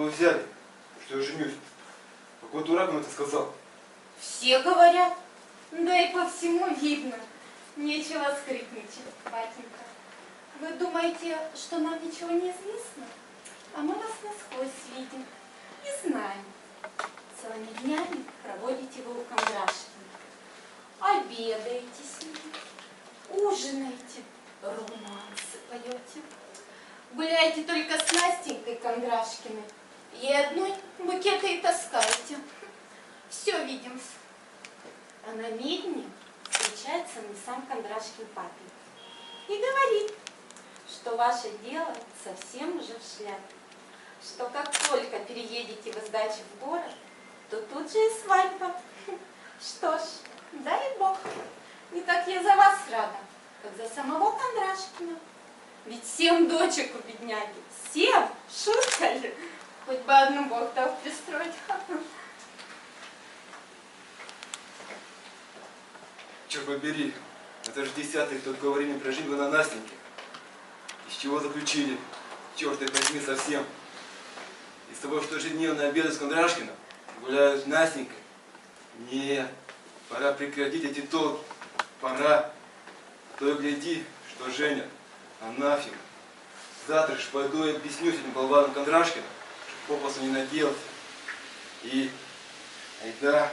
вы взяли, что я женюсь? Какой дурак вам это сказал? Все говорят. Да и по всему видно. Нечего скрипничать, батенька. Вы думаете, что нам ничего не известно? А мы вас насквозь видим и знаем. Целыми днями проводите вы у Кондрашкина. Обедаете с ним, ужинаете, романсы поете. Гуляете только с Настенькой Кондрашкиной. И одной букеты и таскаете. Все видим. А на медне встречается мне сам Кондрашкин папин. И говорит, что ваше дело совсем уже в шляпе. Что как только переедете вы с дачи в город, то тут же и свадьба. Что ж, дай Бог. Не так я за вас рада, как за самого Кондрашкина. Ведь семь дочек у бедняги. Семь? Шутка ли? Хоть бы одну Бог дал пристроить. Черт побери, это же десятый, кто говорили про жизнь на Настеньке. Из чего заключили? Черт их возьми совсем. Из того, что ежедневно обеды с Кондрашкиным гуляют с Настенькой. Нет, пора прекратить эти толки. Пора. А то и гляди, что женят. Анафима. Завтра же пойду и объясню этим болванам Кондрашкина, что попасу не наделать. И, айда,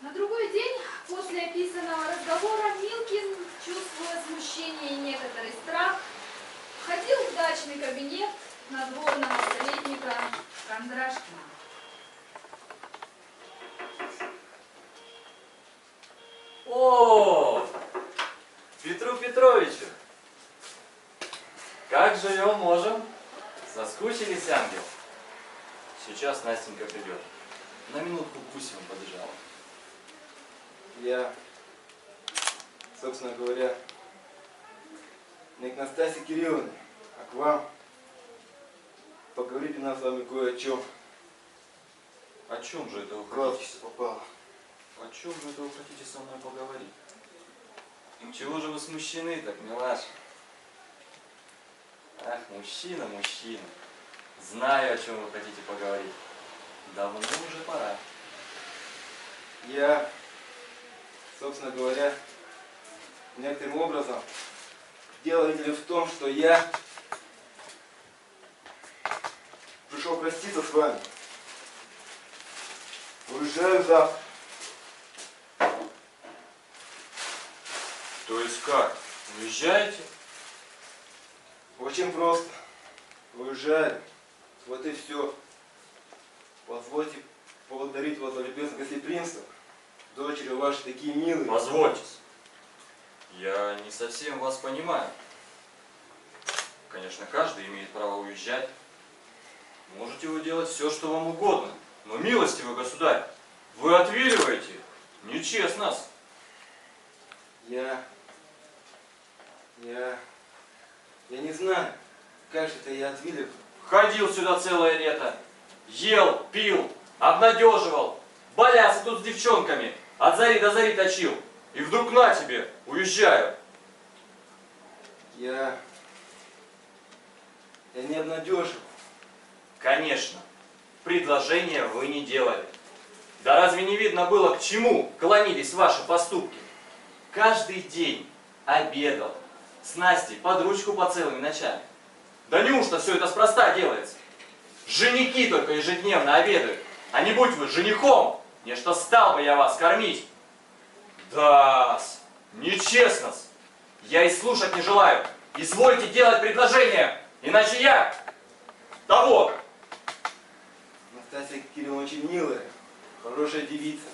На другой день после описанного разговора Милкин, чувствуя смущение и некоторый страх, входил в дачный кабинет надворного советника Кондрашкина. О, Петру Петровичу! Как живем, можем? Соскучились, ангел? Сейчас Настенька придет. На минутку к Гусевым побежала. Я, собственно говоря, не к Настасье Кирилловне, а к вам. Поговорить у нас с вами кое о чем. О чем же это вы Глаз хотите? О чем же это вы хотите со мной поговорить? Чего же вы смущены так, милаш? Ах, мужчина, мужчина. Знаю, о чем вы хотите поговорить. Давно уже пора. Я, собственно говоря, некоторым образом дело ли, в том, что я пришел проститься с вами. Уезжаю завтра. То есть как? Уезжаете? Очень просто. Уезжаю. Вот и все. Позвольте поблагодарить вас за любезное гостеприимство. Дочери ваши такие милые. Позвольтесь. Я не совсем вас понимаю. Конечно, каждый имеет право уезжать. Можете вы делать все, что вам угодно. Но, милостивый государь, вы отвиливаете. Нечестно. Я... Я... Я не знаю, как же это я отвилил. Ходил сюда целое лето. Ел, пил, обнадеживал. Балялся тут с девчонками. От зари до зари точил. И вдруг на тебе, уезжаю. Я... Я не обнадежил. Конечно, предложения вы не делали. Да разве не видно было, к чему клонились ваши поступки? Каждый день обедал с Настей под ручку по целыми ночами. Да неужто все это спроста делается? Женихи только ежедневно обедают. А не будь вы женихом, не что стал бы я вас кормить. да нечестно -с. Я и слушать не желаю. Извольте делать предложение, иначе я того. Настасья Кирилловна очень милая, хорошая девица.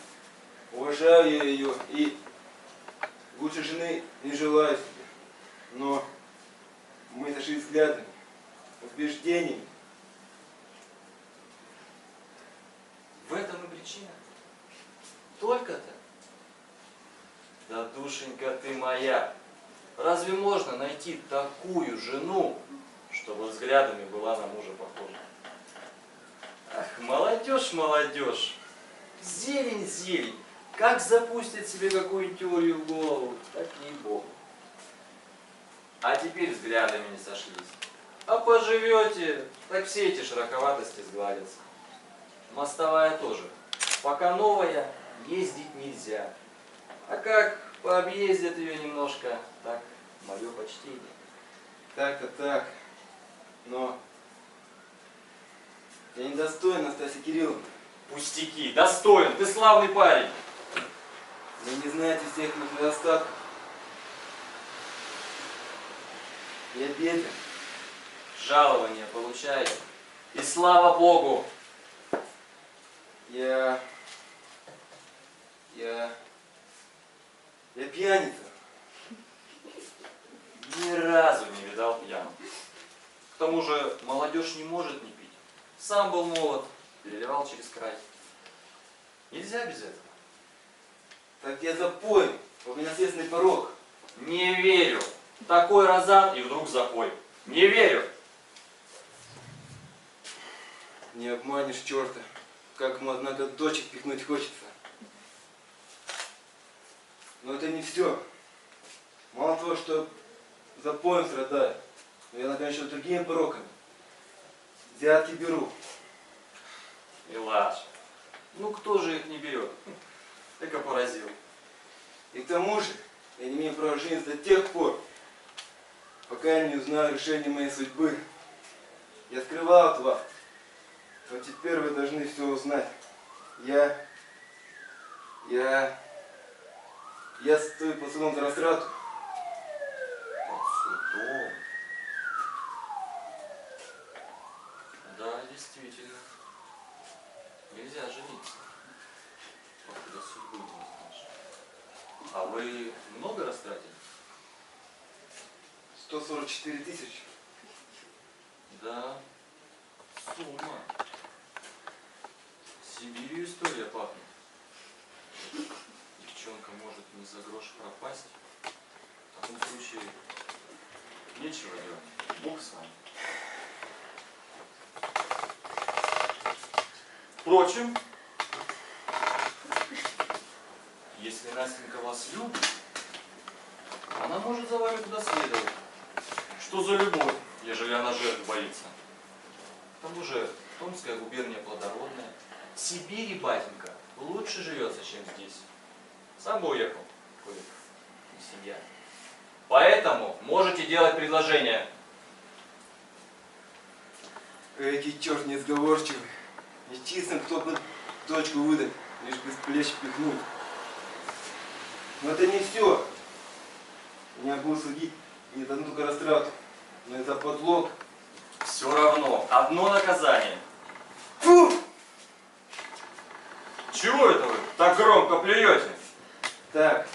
Уважаю я ее и лучше жены не желаю. Но мы сошлись взглядами, убеждениями. В этом и причина. Только-то. Да, душенька ты моя, разве можно найти такую жену, чтобы взглядами была на мужа похожа? Ах, молодежь, молодежь, зелень, зелень, как запустит себе какую теорию в голову, так ей богу. А теперь взглядами не сошлись. А поживете, так все эти широковатости сгладятся. Мостовая тоже. Пока новая, ездить нельзя. А как пообъездят ее немножко, так, мое почтение. Так-то так. Но я недостоин Настасья Кирилловна. Пустяки, достоин, ты славный парень. Вы не знаете всех моих недостатков. Беден. Жалование получаете. И слава Богу, Я... Я... Я пьяница. ни разу не видал пьяным. К тому же молодежь не может не пить. Сам был молод, переливал через край. Нельзя без этого. Так я запой. У меня наследственный порог. Не верю. Такой розан и вдруг запой. Не верю. Не обманешь черта. Как ему, однако, дочек пихнуть хочется. Но это не все. Мало того, что запоем страдаю, но я наконец другими пороками. Взятки беру. Милаш, ну кто же их не берет? Эко поразил. И к тому же я не имею права жениться до тех пор, пока я не узнаю решение моей судьбы. Я скрывал от вас, но теперь вы должны все узнать. Я... Я... Я стою под судом за растрату. Под судом. Да, действительно. Нельзя жениться. Покуда судьбы не знаешь. А вы много растратили? 144 тысячи. Да. Сумма. Сибирью история пахнет. Девчонка может не за грош пропасть. В таком случае нечего делать. Бог с вами. Впрочем, если Настенька вас любит, она может за вами куда следовать. Что за любовь, ежели она жертв боится? К тому же, Томская губерния плодородная. В Сибири, батенька, лучше живется, чем здесь. Сам бы уехал, б не семья. Поэтому можете делать предложение. Эти черт несговорчивый. Нечистым, кто бы дочку выдать, лишь бы с плеч пихнуть. Но это не все. Меня будут судить не только растрату, но за подлог. Все равно, одно наказание. Фу! Чего это вы так громко плюете? Так,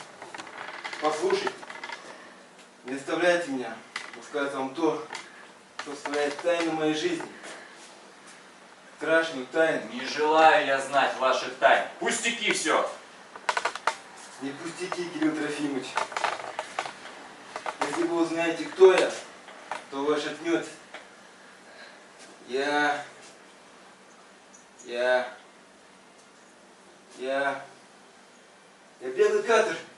послушайте. Не оставляйте меня рассказать вам то, что составляет тайну моей жизни. Страшную тайну. Не желаю я знать ваших тайн. Пустяки все. Не пустите, Кирилл Трофимович. Если вы узнаете, кто я, то вы отшатнете. Я... Я... Я... Я беглый каторжник.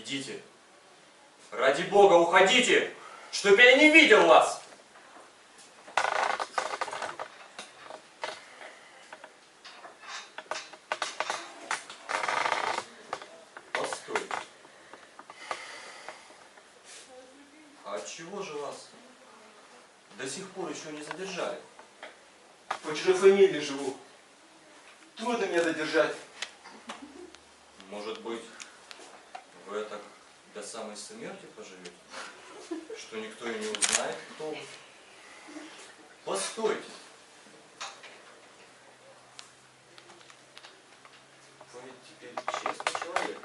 Идите. Ради Бога, уходите, чтоб я не видел вас. Постой. А отчего же вас до сих пор еще не задержали? По чужой фамилии живу. Трудно меня задержать. Может быть, вы так до самой смерти поживете? Что никто и не узнает, кто вы? Постойте. теперь честный человек.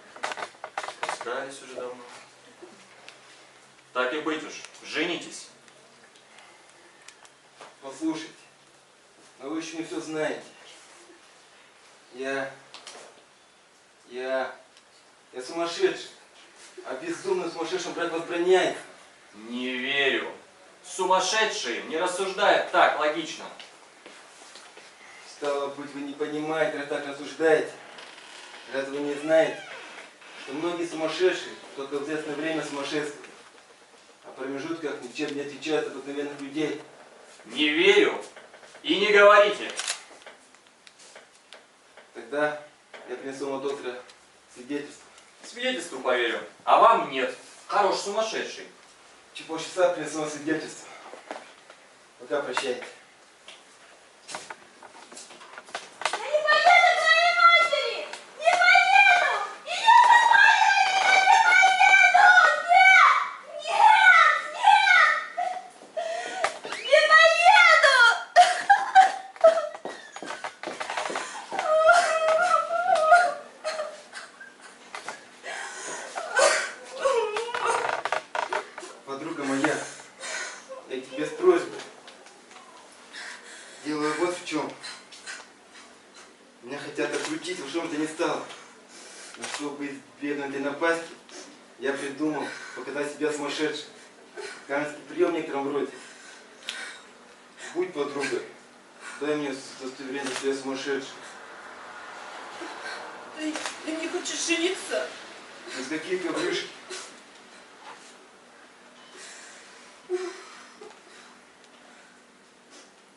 Расстались уже давно. Так и быть уж, женитесь. Послушайте, но вы еще не все знаете. Я... Я... Я сумасшедший. А безумным сумасшедшим брать возбраняется. Не верю. Сумасшедшие не рассуждают так логично. Стало быть, вы не понимаете, раз так рассуждаете. Раз вы не знаете, что многие сумасшедшие только в известное время сумасшествуют. А промежутках ничем не отличаются от обыкновенных людей. Не верю и не говорите. Тогда я принесу вам от свидетельство. Свидетельству поверю, а вам нет. Хорош сумасшедший. Через полчаса принесу свидетельство. Пока прощайте. Я не поеду к твоей матери! Не поеду! И я сама я не поеду! Нет! Нет! Нет! Не поеду! Подруга моя, с просьбой. Делаю вот в чем. Меня хотят открутить во что бы то ни стало. Но чтобы избегнуть этой напасти, я придумал показать себя сумасшедшим. Каменский прием в некотором роде. Будь подругой, дай мне удостоверение, что я сумасшедший. Ты, ты не хочешь жениться? Из каких ковришки? В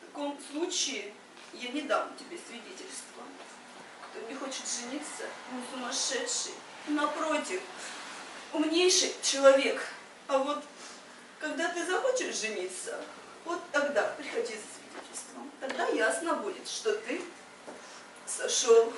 таком случае я не дам тебе свидетельства. Кто не хочет жениться, он сумасшедший. Напротив, умнейший человек. А вот когда ты захочешь жениться, вот тогда приходи за свидетельством. Тогда ясно будет, что ты сошел.